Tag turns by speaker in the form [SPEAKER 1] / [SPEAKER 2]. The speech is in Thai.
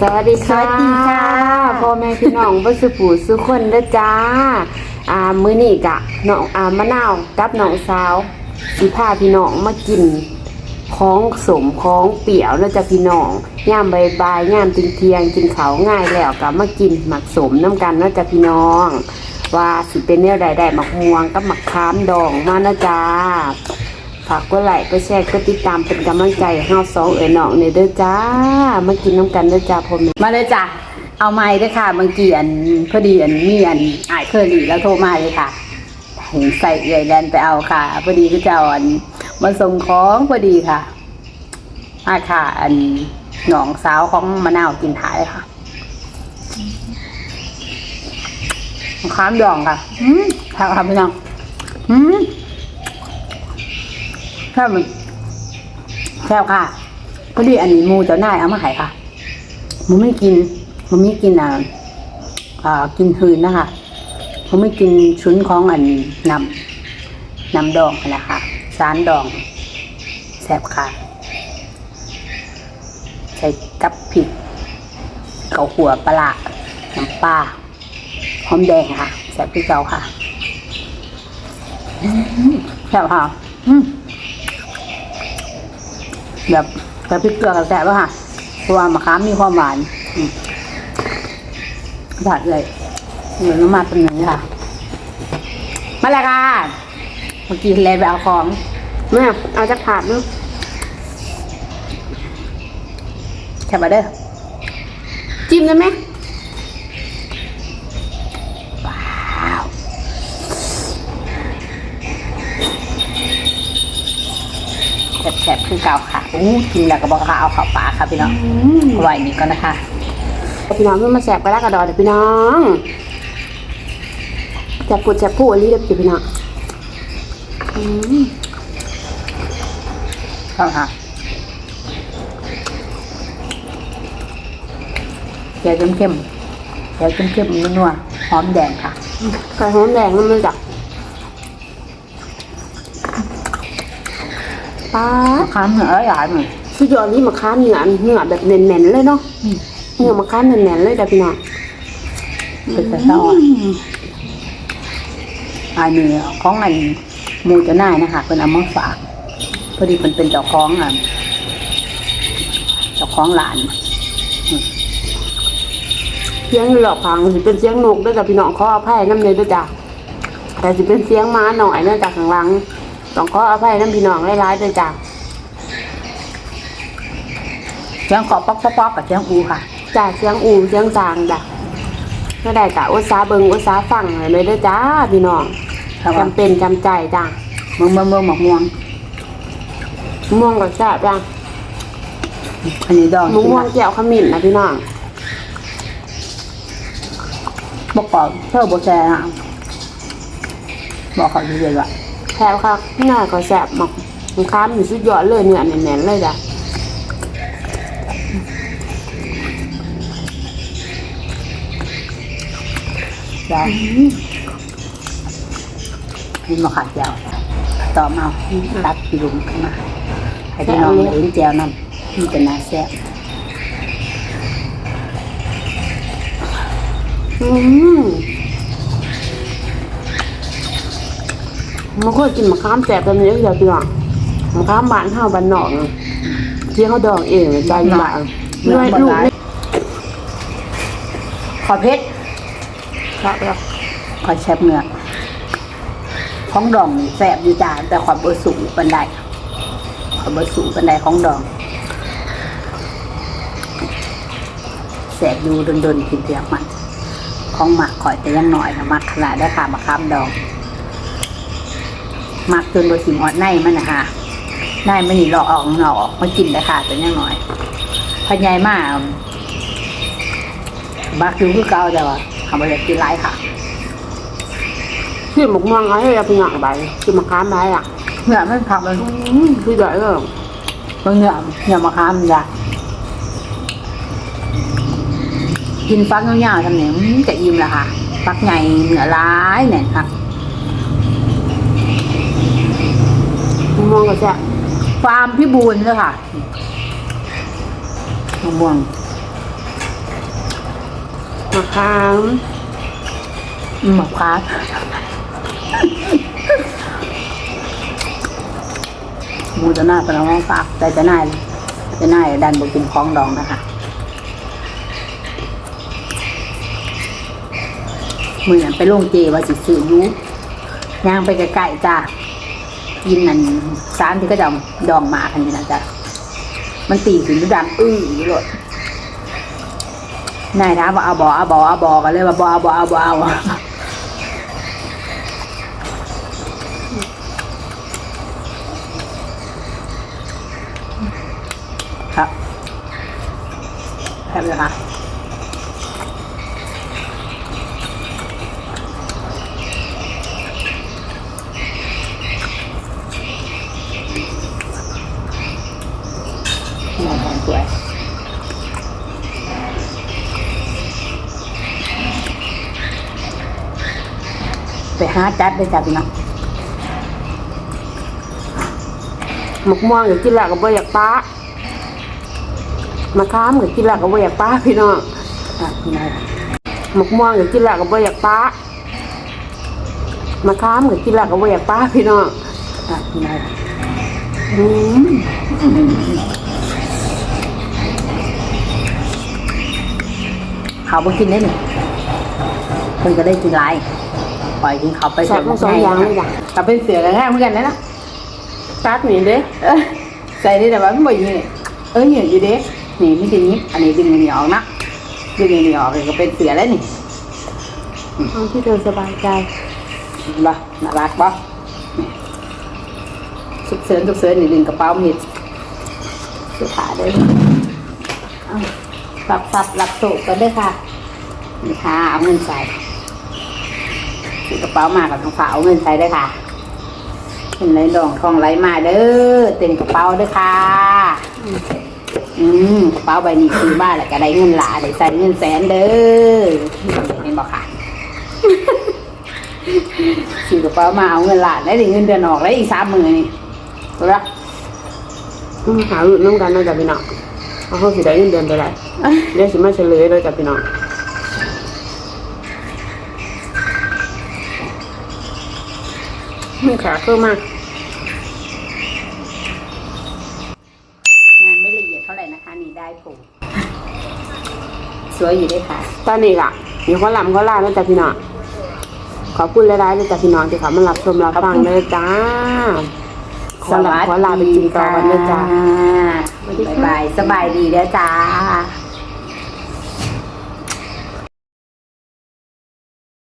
[SPEAKER 1] สวัสดีค่ะ
[SPEAKER 2] สวัสดีค่ะ
[SPEAKER 1] พ่อแม่พี่น้องบ่สุปูสุคนเด้อจ้า อ่ามื้อนี้กะน้องอ่ามะนาวกับน้องสาวสิพาพี่น้องมากินของสมของเปี่ยวเด้อจ้ะพี่น้องย่ามบ่ายๆย่ามเที่ยงๆกินข้าวง่ายแล้วก็มากินหมักสมน้ำกันเด้อจ้ะพี่น้อง ว่าสิเป็นแนวใดได้หมักม่วงกับหมักคามดองมานะจ้า ฝากกดไลค์กดแชร์กดติดตามเป็นกำลังใจห้เฮาสองเอ๋ยน้องเนี่ยเด้อจ้า มากินน้ำกันเด้อจ้าพ่อแม่
[SPEAKER 2] มาเลยจ้ะเอาไม้ด้วยค่ะบางทีอันพอดีอันมีอันอายเคอรี่แล้วโทรมาเลยค่ะเห็นใส่เอื่อยแลนไปเอาค่ะ พอดีก็จะอาอันมาส่งของพอดีค่ะมาค่ะ อันหนองสาวของมะนาวกินถ่ายค่ะข้ามดองค่ะ อืมค่ะค่ะพี่น้องอืม แค่มันแค่ค่ะพอดีอันนี้มูเจ้านายเอามาให้ค่ะมันไม่กิน มันไม่กินอ่าอ่ากินหืนนะคะมันไม่กินชุนของอันนำนำดองนั่แหละค่ะสารดองแซ่บค่ะ ใส่กับพริกเกาหัวปลาน้ำปลาหอมแดงค่ะแซ่บที่เกาค่ะแซ่บค่ะ อืม แบบแบบพริกเกลือกับแซ่บแล้วค่ะเพราะว่ามะขามมีความหวานอืมผัดเลยเหมือนน้ำมันเป็นอย่างนี้ค่ะ มาแล้วค่ะเมื่อกี้เลยไปเอาของ
[SPEAKER 1] แม่เอาจักถาดนึง
[SPEAKER 2] แค่มาเด้อ
[SPEAKER 1] จิ้มได้ไหม
[SPEAKER 2] แซ่บๆคือเก่าค่ะอู้กินแล้วก็บอกค่ะเอาเข้าปากค่ะพี่น้องไว้นี่ก่อนนะคะ
[SPEAKER 1] พี่น้องมันมาแสบกระลากระดอเดี๋ยวพี่น้องแสบปวดแสบผู้อันนี้เดี๋ยวพี่น้องอืม
[SPEAKER 2] เข้าค่ะเดี๋ยวเข้มๆเดี๋ยวเข้มๆนัวๆหอมแดงค่ะ
[SPEAKER 1] ไก่หอมแดงมันมาจาก ป้าด
[SPEAKER 2] ข้ามเหนือหลายหน่อย
[SPEAKER 1] สุดยอดนี่มะขามเนื้อเนื้อแบบเน่นๆเลยเนาะเนื้อมะขามเน่นๆเลยเดี๋ยวพี่น้อง
[SPEAKER 2] เป็นแต่เศร้าอะอันนี้ของอันหมูจะน่ายนะคะเป็นเอามาฝากพอดีเป็นเป็นเจ้าของอะเจ้าของหลาน
[SPEAKER 1] เสียงหลอกพังสิเป็นเสียงนกด้วยจ้ะพี่น้องขออภัยน้ำเลยด้วยจ้ะแต่สิเป็นเสียงม้าหน่อยเนื่องจากข้างหลัง ต้องขออภัยน้ำพี่น้องร้ายๆด้วยจ้ะ
[SPEAKER 2] เสียงกรอบป๊อกป๊อกป๊อกกับเสียงอูค่ะ
[SPEAKER 1] จ้ะเสียงอูเสียงจางจ้ะก็ได้กะอุตสาห์เบิงอุตสาห์ฟังเลยด้วยจ้าพี่น้อง
[SPEAKER 2] ครับ
[SPEAKER 1] จำเป็นจำใจจ้ะ
[SPEAKER 2] เมืองเมืองเมืองหมกม่วง
[SPEAKER 1] ม่วงกับแซ่บจ้ะ
[SPEAKER 2] อันนี้ดอง
[SPEAKER 1] มะม่วงแก้วขมิ้นนะพี่น้อง
[SPEAKER 2] บอกกรอบเท่าโบแซนะบอกเขาดีเลยว่า
[SPEAKER 1] แซ่บค่ะหน้าก็แซ่บมากมันค้ามอยู่สุดยอดเลยเนื้อแน่นๆเลยจ้ะ
[SPEAKER 2] ได้นี่มาขาดยาวต่อมาเอาตัดปีลุมขึ้นมาให้พี่น้องเห็นแจวนั่นมันจะน่าแซ่บ
[SPEAKER 1] อืม มันก็กินมะขามแซ่บแบบนี้เดียวพี่น้องมะขามบ้านเฮาบ้านนอกน่ะที่เขาดองเองเลยจ้ะอยู่บ้านด้วยลูกนี่
[SPEAKER 2] ขอเพชร
[SPEAKER 1] ครับแล้ว
[SPEAKER 2] ขอแชบเนื้อของดองนี่แสบอยู่จ้าแต่ความเบอร์สูงปันไดความเบอร์สูงปันไดของดองแสบอยู่ดนๆกินเปียกมัน ของหมักข่อยแต่ยังหน่อยนะหมักขนาดได้ค่ะมะขามดอง หมักจนบะสิมอดในมันนะคะในมันนี่หลอกออกหลอกออกมากินได้ค่ะแต่ยังหน่อยพอใหญ่มากบักอยู่คือเก่าแต่ว่าทำไปเลยกินไรค่ะ
[SPEAKER 1] ที่หมกม่วงเอาให้เราพี่น้องไปที่มะขามไปอะ
[SPEAKER 2] เนื้อมันผักมัน
[SPEAKER 1] อืมสุดยอดเลย
[SPEAKER 2] บางเนื้อเนื้อมะขามจ้ะกินฟักยาวๆทำเนี่ยมันจะอิ่มละค่ะฟักใหญ่เนื้อร้ายเนี่ยค่ะ
[SPEAKER 1] มะม่วงก็แซ่บ
[SPEAKER 2] ฟาร์มพี่บูนเลยค่ะมะม่วงะ
[SPEAKER 1] ขาม
[SPEAKER 2] หมกพร้าวหมูจะหน้าเป็นน้องฝากแต่จะน่ายจะน่ายดันบกินของดองนะคะมือนั้นไปโรงเจว่าสิซื้ออยูย่างไปไกลๆจ้า กินนั่นสารที่ก็จะเอาดองหมาคันนี้นะจ้ะมันตีขึ้นดูดังอื้ออยู่เลยนายถามว่าเอาบอเอาบอเอาบอกกันเลยว่าบอเอาบอเอาบอเอาครับแค่เลยค่ะ หอมหอมสวย ไปหาจัดได้จัดพี่น้อง
[SPEAKER 1] หมกม่วงอยากกินและก็บ่อยากป้ามะขามอยากกินและก็บ่อยากป้าพี่น้อง
[SPEAKER 2] อะพี่น้อย
[SPEAKER 1] หมกม่วงอยากกินและก็บ่อยากป้ามะขามอยากกินและก็บ่อยากป้าพี่น้อง
[SPEAKER 2] อะพี่น้อย
[SPEAKER 1] อืม
[SPEAKER 2] เขาไปกินได้หนึ่งเพิ่นก็ได้กินหลาย ปล่อยกินเขาไป
[SPEAKER 1] แซ่บทั้งสองอย่างเลยจ้ะ
[SPEAKER 2] เขาเป็นเสือกันง่ายเหมือนกันนะนะ
[SPEAKER 1] ตัดนี่เด้
[SPEAKER 2] เออใส่ได้แต่ว่ามันบ่อยางนี่เออเหนียวอยู่เด้นี่ไม่ดึงนี้อันนี้ดึงเหนียวออกนะดึงเหนียวออกเลยก็เป็นเสือแล้วนี่
[SPEAKER 1] เอาที่เธอสบายใจ
[SPEAKER 2] เห็นบ่น่ารักบ่สุกเสริญสุกเสริญนี่ดึงกระเป๋ามีดเสื้อผ้าเด้อเอาสับสับรับโศกกันเด้อค่ะนี่ค่ะเอาเงินใส่ ถือกระเป๋ามากับทางฝาเอาเงินใส่เด้อค่ะเห็นไหลดองทองไหลมาเด้อเต็มกระเป๋าเด้อค่ะ อืมกระเป๋าใบนี้คือบ้านแหละก็ได้เงินหลาได้ใส่เงินแสนเด้อเห็นบอกค่ะซื้อกระเป๋ามาเอาเงินหลานได้ดิเงินเดือนออกแล้วอีกสามหมื่นนี่รู้ปะ
[SPEAKER 1] อืมหารุ่นน้ำกันเนาะจ้ะพี่น้องเอาเขาสิได้เงินเดือนไปไรเดี๋ยวสิมาเฉลยเลยจ้ะพี่น้อง มันขาเพิ่มมาก
[SPEAKER 2] งานไม่ละเอียดเท่าไหร่นะคะ นี่ได้ผมสวยอยู่ด้วยค่ะ
[SPEAKER 1] ตอนนี้ล่ะมีข้อลำข้อล่าแล้วจ้ะพี่น้องขอบคุณหลายๆเลยจ้ะพี่น้องที่เขามารับชมรับฟังเลยจ้าขอลำขอลาไปกินก่อนเลยจ้า
[SPEAKER 2] บ๊ายบายสบายดีเด้อจ้า